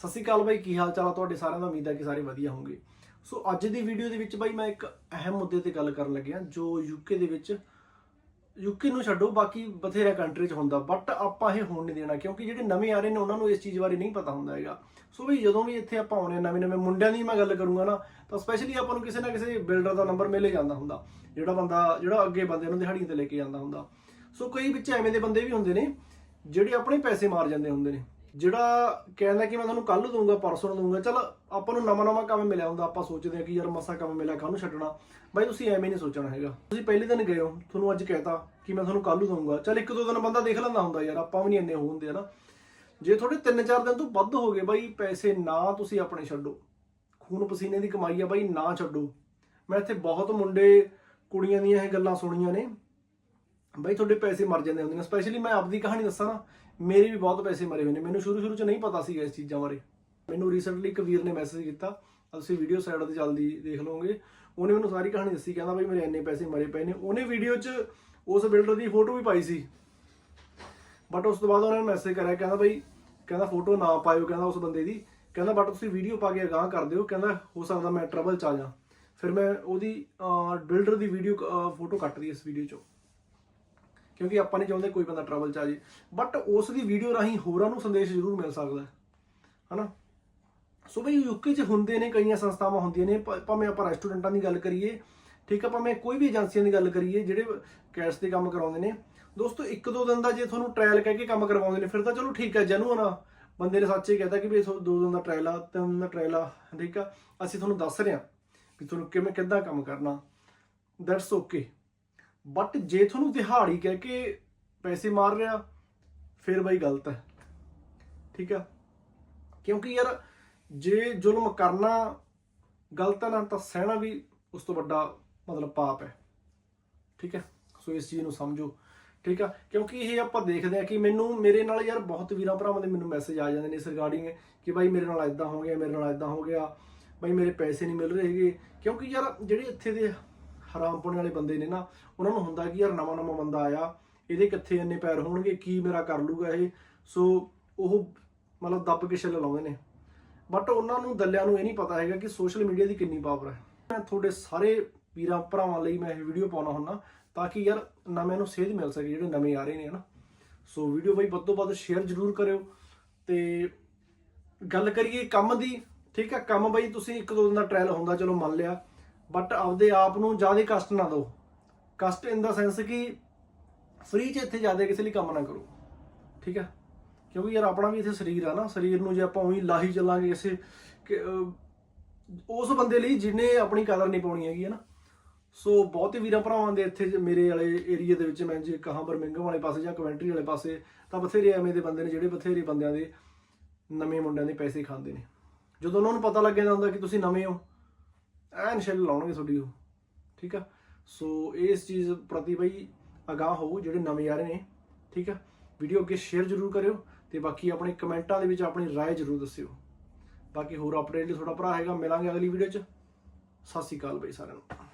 ਸਤਿ ਸ਼੍ਰੀ ਅਕਾਲ ਬਾਈ, ਕੀ ਹਾਲ ਚਾਲ ਆ ਤੁਹਾਡੇ ਸਾਰਿਆਂ ਦਾ? ਉਮੀਦ ਹੈ ਕਿ ਸਾਰੇ ਵਧੀਆ ਹੋਣਗੇ ਸੋ ਅੱਜ ਦੀ ਵੀਡੀਓ ਦੇ ਵਿੱਚ ਬਾਈ ਮੈਂ ਇੱਕ ਅਹਿਮ ਮੁੱਦੇ ਤੇ ਗੱਲ ਕਰਨ ਲੱਗਿਆ, ਜੋ ਯੂਕੇ ਦੇ ਵਿੱਚ ਯੂਕੇ ਨੂੰ ਛੱਡੋ, ਬਾਕੀ ਬਥੇਰੇ ਕੰਟਰੀ 'ਚ ਹੁੰਦਾ। ਬਟ ਆਪਾਂ ਇਹ ਹੋਣ ਨਹੀਂ ਦੇਣਾ, ਕਿਉਂਕਿ ਜਿਹੜੇ ਨਵੇਂ ਆ ਰਹੇ ਨੇ, ਉਹਨਾਂ ਨੂੰ ਇਸ ਚੀਜ਼ ਬਾਰੇ ਨਹੀਂ ਪਤਾ ਹੁੰਦਾ ਹੈਗਾ। ਸੋ ਵੀ ਜਦੋਂ ਵੀ ਇੱਥੇ ਆਪਾਂ ਆਉਣੇ ਨਵੇਂ ਨਵੇਂ ਮੁੰਡਿਆਂ ਦੀ ਮੈਂ ਗੱਲ ਕਰੂੰਗਾ ਨਾ, ਤਾਂ ਸਪੈਸ਼ਲੀ ਆਪਾਂ ਨੂੰ ਕਿਸੇ ਨਾ ਕਿਸੇ ਬਿਲਡਰ ਦਾ ਨੰਬਰ ਮਿਲੇ ਜਾਂਦਾ ਹੁੰਦਾ। ਜਿਹੜਾ ਬੰਦਾ, ਜਿਹੜਾ ਅੱਗੇ ਬੰਦੇ ਨੂੰ ਦਿਹਾੜੀਆਂ ਤੇ ਲੈ ਕੇ ਜਾਂਦਾ ਹੁੰਦਾ। ਸੋ ਕਈ ਵਿੱਚ ਐਵੇਂ ਦੇ ਬੰਦੇ ਵੀ ਹੁੰਦੇ ਨੇ, ਜਿਹੜੇ ਆਪਣੇ ਪੈਸੇ ਮਾਰ ਜਾਂਦੇ ਹੁੰਦੇ ਨੇ। ਜਿਹੜਾ ਕਹਿੰਦਾ ਕਿ ਮੈਂ ਤੁਹਾਨੂੰ ਕੱਲ ਨੂੰ ਦਊਂਗਾ, ਪਰਸੋਂ ਨੂੰ ਦਊਂਗਾ, ਚਲ ਆਪਾਂ ਨੂੰ ਨਵਾਂ ਨਵਾਂ ਕੰਮ ਮਿਲਿਆ ਹੁੰਦਾ, ਆਪਾਂ ਸੋਚਦੇ ਹਾਂ ਕਿ ਯਾਰ ਮਸਾ ਕੰਮ ਮਿਲਿਆ ਕੱਲ ਨੂੰ ਛੱਡਣਾ। ਬਾਈ ਤੁਸੀਂ ਐਵੇਂ ਨਹੀਂ ਸੋਚਣਾ ਹੈਗਾ। ਤੁਸੀਂ ਪਹਿਲੇ ਦਿਨ ਗਏ ਹੋ, ਤੁਹਾਨੂੰ ਅੱਜ ਕਹਿਤਾ ਕਿ ਮੈਂ ਤੁਹਾਨੂੰ ਕੱਲ ਨੂੰ ਦਊਂਗਾ। ਚਲ ਇੱਕ ਦੋ ਦਿਨ ਬੰਦਾ ਦੇਖ ਲੈਂਦਾ ਹੁੰਦਾ ਯਾਰ, ਆਪਾਂ ਵੀ ਨਹੀਂ ਇੰਨੇ ਹੋ ਹੁੰਦੇ ਹਨਾ। ਜੇ ਤੁਹਾਡੇ 3-4 ਦਿਨ ਤੋਂ ਵੱਧ ਹੋ ਗਏ ਬਾਈ, ਪੈਸੇ ਨਾ ਤੁਸੀਂ ਆਪਣੇ ਛੱਡੋ। ਖੂਨ ਪਸੀਨੇ ਦੀ ਕਮਾਈ ਆ ਬਾਈ, ਨਾ ਛੱਡੋ। ਮੈਂ ਇੱਥੇ ਬਹੁਤ ਮੁੰਡੇ ਕੁੜੀਆਂ ਦੀਆਂ ਇਹ ਗੱਲਾਂ ਸੁਣੀਆਂ ਨੇ। ਬਾਈ ਤੁਹਾਡੇ ਪੈਸੇ ਮਰ ਜਾਂਦੇ ਹੁੰਦੇ ਨੇ ਸਪੈਸ਼ਲੀ ਮੈਂ ਆਪਦੀ ਕਹਾਣੀ ਦੱਸਾਂ ਨਾ, ਮੇਰੇ ਵੀ ਬਹੁਤ ਪੈਸੇ ਮਰੇ ਹੋਏ ਨੇ। ਮੈਨੂੰ ਸ਼ੁਰੂ ਸ਼ੁਰੂ ਚ ਨਹੀਂ ਪਤਾ ਸੀਗਾ ਇਸ ਚੀਜ਼ਾਂ ਬਾਰੇ। ਮੈਨੂੰ ਰੀਸੈਂਟਲੀ ਇੱਕ ਵੀਰ ਨੇ ਮੈਸੇਜ ਕੀਤਾ। ਤੁਸੀਂ ਵੀਡੀਓ ਸਾਈਡ ਤੇ ਜਲਦੀ ਦੇਖ ਲਓਗੇ। ਉਹਨੇ ਮੈਨੂੰ ਸਾਰੀ ਕਹਾਣੀ ਦੱਸੀ, ਕਹਿੰਦਾ ਬਾਈ ਮੇਰੇ ਇੰਨੇ ਪੈਸੇ ਮਰੇ ਪਏ ਨੇ। ਉਹਨੇ ਵੀਡੀਓ 'ਚ ਉਸ ਬਿਲਡਰ ਦੀ ਫੋਟੋ ਵੀ ਪਾਈ ਸੀ। ਬਟ ਉਸ ਤੋਂ ਬਾਅਦ ਉਹਨੇ ਮੈਸੇਜ ਕਰਿਆ, ਕਹਿੰਦਾ ਬਈ, ਕਹਿੰਦਾ ਫੋਟੋ ਨਾ ਪਾਇਓ, ਕਹਿੰਦਾ ਉਸ ਬੰਦੇ ਦੀ। ਕਹਿੰਦਾ ਬਟ ਤੁਸੀਂ ਵੀਡੀਓ ਪਾ ਕੇ ਅਗਾਹ ਕਰ ਦਿਓ। ਕਹਿੰਦਾ, ਹੋ ਸਕਦਾ ਮੈਂ ਟਰਬਲ ਚ ਆ ਜਾ ਫਿਰ ਮੈਂ ਉਹਦੀ ਬਿਲਡਰ ਦੀ ਵੀਡੀਓ ਫੋਟੋ ਕੱਟਦੀ ਇਸ ਵੀਡੀਓ 'ਚੋਂ। ਕਿਉਂਕਿ ਆਪਾਂ ਨਹੀਂ ਚਾਹੁੰਦੇ ਕੋਈ ਬੰਦਾ ਟਰਬਲ ਚ ਆ ਜੇ। ਬਟ ਉਸ ਦੀ ਵੀਡੀਓ ਰਾਹੀਂ ਹੋਰਾਂ ਨੂੰ ਸੰਦੇਸ਼ ਜ਼ਰੂਰ ਮਿਲ ਸਕਦਾ ਹੈ। ਹਨਾ? ਸੋ ਬਈ ਯੂਕੇ 'ਚ ਹੁੰਦੇ ਨੇ, ਕਈਆਂ ਸੰਸਥਾਵਾਂ ਹੁੰਦੀਆਂ ਨੇ। ਭਾਵੇਂ ਆਪਾਂ ਰੈਸਟੋਰੈਂਟਾਂ ਦੀ ਗੱਲ ਕਰੀਏ, ਠੀਕ ਆ, ਭਾਵੇਂ ਕੋਈ ਵੀ ਏਜੰਸੀਆਂ ਦੀ ਗੱਲ ਕਰੀਏ, ਜਿਹੜੇ ਕੈਸ਼ ਤੇ ਕੰਮ ਕਰਾਉਂਦੇ ਨੇ। ਦੋਸਤੋ, ਇੱਕ ਦੋ ਦਿਨ ਦਾ ਜੇ ਤੁਹਾਨੂੰ ਟ੍ਰਾਇਲ ਕਹਿ ਕੇ ਕੰਮ ਕਰਵਾਉਂਦੇ ਨੇ, ਫਿਰ ਤਾਂ ਚਲੋ ਠੀਕ ਹੈ ਜੈਨੂਅਨ ਆ। ਬੰਦੇ ਨੇ ਸੱਚੇ ਕਹਤਾ ਕਿ ਵੀ ਇਹ ਦੋ ਦਿਨ ਦਾ ਟ੍ਰਾਇਲ ਆ, ਤਿੰਨ ਦਿਨ ਦਾ ਟ੍ਰਾਇਲ ਆ, ਠੀਕ ਆ। ਅਸੀਂ ਤੁਹਾਨੂੰ ਦੱਸ ਰਹੇ ਹਾਂ ਵੀ ਤੁਹਾਨੂੰ ਕਿਵੇਂ, ਕਿੱਦਾਂ ਕੰਮ ਕਰਨਾ। ਦੈਟਸ ਓਕੇ ਬਟ ਜੇ ਤੁਹਾਨੂੰ ਦਿਹਾੜੀ ਕਹਿ ਕੇ ਪੈਸੇ ਮਾਰ ਰਿਹਾ, ਫਿਰ ਬਈ ਗਲਤ ਹੈ। ਠੀਕ ਆ? ਕਿਉਂਕਿ ਯਾਰ, ਜੇ ਜ਼ੁਲਮ ਕਰਨਾ ਗਲਤ ਹੈ ਨਾ, ਤਾਂ ਸਹਿਣਾ ਵੀ ਉਸ ਤੋਂ ਵੱਡਾ ਮਤਲਬ ਪਾਪ ਹੈ। ਠੀਕ ਹੈ? ਸੋ ਇਸ ਚੀਜ਼ ਨੂੰ ਸਮਝੋ। ਠੀਕ ਆ? ਕਿਉਂਕਿ ਇਹ ਆਪਾਂ ਦੇਖਦੇ ਆ ਕਿ ਮੈਨੂੰ, ਮੇਰੇ ਨਾਲ ਯਾਰ ਬਹੁਤ ਵੀਰਾਂ ਭਰਾਵਾਂ ਦੇ ਮੈਨੂੰ ਮੈਸੇਜ ਆ ਜਾਂਦੇ ਨੇ ਇਸ ਰਿਗਾਰਡਿੰਗ ਕਿ ਬਾਈ ਮੇਰੇ ਨਾਲ ਇਦਾਂ ਹੋ ਗਿਆ, ਮੇਰੇ ਨਾਲ ਇਦਾਂ ਹੋ ਗਿਆ, ਬਾਈ ਮੇਰੇ ਪੈਸੇ ਨਹੀਂ ਮਿਲ ਰਹੇ ਹੈਗੇ। ਕਿਉਂਕਿ ਯਾਰ, ਜਿਹੜੇ ਇੱਥੇ ਦੇ ਹਰਾਮ ਹਰਾਮਪੁਣੇ ਵਾਲੇ ਬੰਦੇ ਨੇ ਨਾ, ਉਹਨਾਂ ਨੂੰ ਹੁੰਦਾ ਕਿ ਯਾਰ ਨਵਾਂ ਨਵਾਂ ਬੰਦਾ ਆਇਆ, ਇਹਦੇ ਕਿੱਥੇ ਇੰਨੇ ਪੈਰ ਹੋਣਗੇ, ਕੀ ਮੇਰਾ ਕਰ ਲੂਗਾ ਇਹ? ਸੋ ਉਹ ਮਤਲਬ ਦੱਬ ਕੇ ਛੱਲ ਲਾਉਂਦੇ ਨੇ। ਬਟ ਉਹਨਾਂ ਨੂੰ, ਦੱਲਿਆਂ ਨੂੰ ਇਹ ਨਹੀਂ ਪਤਾ ਹੈਗਾ ਕਿ ਸੋਸ਼ਲ ਮੀਡੀਆ ਦੀ ਕਿੰਨੀ ਪਾਵਰ ਹੈ। ਮੈਂ ਤੁਹਾਡੇ ਸਾਰੇ ਵੀਰਾਂ, ਭਰਾਵਾਂ ਲਈ ਮੈਂ ਇਹ ਵੀਡੀਓ ਪਾਉਣਾ ਹੁੰਦਾ, ਤਾਂ ਕਿ ਯਾਰ ਨਵੇਂ ਨੂੰ ਸੇਧ ਮਿਲ ਸਕੇ, ਜਿਹੜੇ ਨਵੇਂ ਆ ਰਹੇ ਨੇ, ਹਨਾ? ਸੋ ਵੀਡੀਓ ਬਈ ਵੱਧ ਤੋਂ ਵੱਧ ਸ਼ੇਅਰ ਜ਼ਰੂਰ ਕਰਿਓ। ਤੇ ਗੱਲ ਕਰੀਏ ਕੰਮ ਦੀ, ਠੀਕ ਹੈ? ਕੰਮ ਬਈ ਤੁਸੀਂ ਇੱਕ ਦੋ ਦਿਨ ਦਾ ਟ੍ਰਾਇਲ ਹੁੰਦਾ, ਚਲੋ ਮੰਨ ਲਿਆ। ਬਟ ਆਪਦੇ ਆਪ ਨੂੰ ਜ਼ਿਆਦਾ ਕਸ਼ਟ ਨਾ ਦਿਓ। ਕਸ਼ਟ ਇਨ ਦਾ ਸੈਂਸ ਕਿ ਫ੍ਰੀ 'ਚ ਇੱਥੇ ਜ਼ਿਆਦਾ ਕਿਸੇ ਲਈ ਕੰਮ ਨਾ ਕਰੋ। ਠੀਕ ਹੈ? ਕਿਉਂਕਿ ਯਾਰ ਆਪਣਾ ਵੀ ਇੱਥੇ ਸਰੀਰ ਆ ਨਾ। ਸਰੀਰ ਨੂੰ ਜੇ ਆਪਾਂ ਉਹੀ ਲਾਹੀ ਚੱਲਾਂਗੇ ਕਿਸੇ ਕਿ, ਉਸ ਬੰਦੇ ਲਈ ਜਿਹਨੇ ਆਪਣੀ ਕਦਰ ਨਹੀਂ ਪਾਉਣੀ ਹੈਗੀ ਹੈ ਨਾ। ਸੋ ਬਹੁਤੇ ਵੀਰਾਂ ਭਰਾਵਾਂ ਦੇ ਇੱਥੇ ਮੇਰੇ ਵਾਲੇ ਏਰੀਆ ਦੇ ਵਿੱਚ ਮੈਂ ਜੇ ਕਹਾਂ ਬਰਮਿੰਗਮ ਵਾਲੇ ਪਾਸੇ ਜਾਂ ਕਵੈਂਟਰੀ ਵਾਲੇ ਪਾਸੇ ਤਾਂ ਬਥੇਰੇ ਐਵੇਂ ਦੇ ਬੰਦੇ ਨੇ ਜਿਹੜੇ ਬਥੇਰੇ ਬੰਦਿਆਂ ਦੇ ਨਵੇਂ ਮੁੰਡਿਆਂ ਦੇ ਪੈਸੇ ਖਾਂਦੇ ਨੇ। ਜਦੋਂ ਉਹਨਾਂ ਨੂੰ ਪਤਾ ਲੱਗ ਜਾਂਦਾ ਹੁੰਦਾ ਕਿ ਤੁਸੀਂ ਨਵੇਂ ਹੋ ਐਨ ਛਿੱਲ ਲਾਉਣਗੇ ਤੁਹਾਡੀ ਉਹ ਠੀਕ ਆ ਸੋ ਇਸ ਚੀਜ਼ ਪ੍ਰਤੀ ਬਈ ਅਗਾਹ ਹੋਵੋ ਜਿਹੜੇ ਨਵੇਂ ਆ ਰਹੇ ਨੇ ਠੀਕ ਆ ਵੀਡੀਓ ਅੱਗੇ ਸ਼ੇਅਰ ਜ਼ਰੂਰ ਕਰਿਓ ਤੇ ਬਾਕੀ ਆਪਣੇ ਕਮੈਂਟਾਂ ਦੇ ਵਿੱਚ ਆਪਣੀ رائے ਜ਼ਰੂਰ ਦੱਸਿਓ ਬਾਕੀ ਹੋਰ ਅਪਡੇਟ ਲਈ ਤੁਹਾਡਾ ਭਰਾ ਹੈਗਾ ਮਿਲਾਂਗੇ ਅਗਲੀ ਵੀਡੀਓ 'ਚ ਸਤਿ ਸ਼੍ਰੀ ਅਕਾਲ ਬਈ ਸਾਰਿਆਂ ਨੂੰ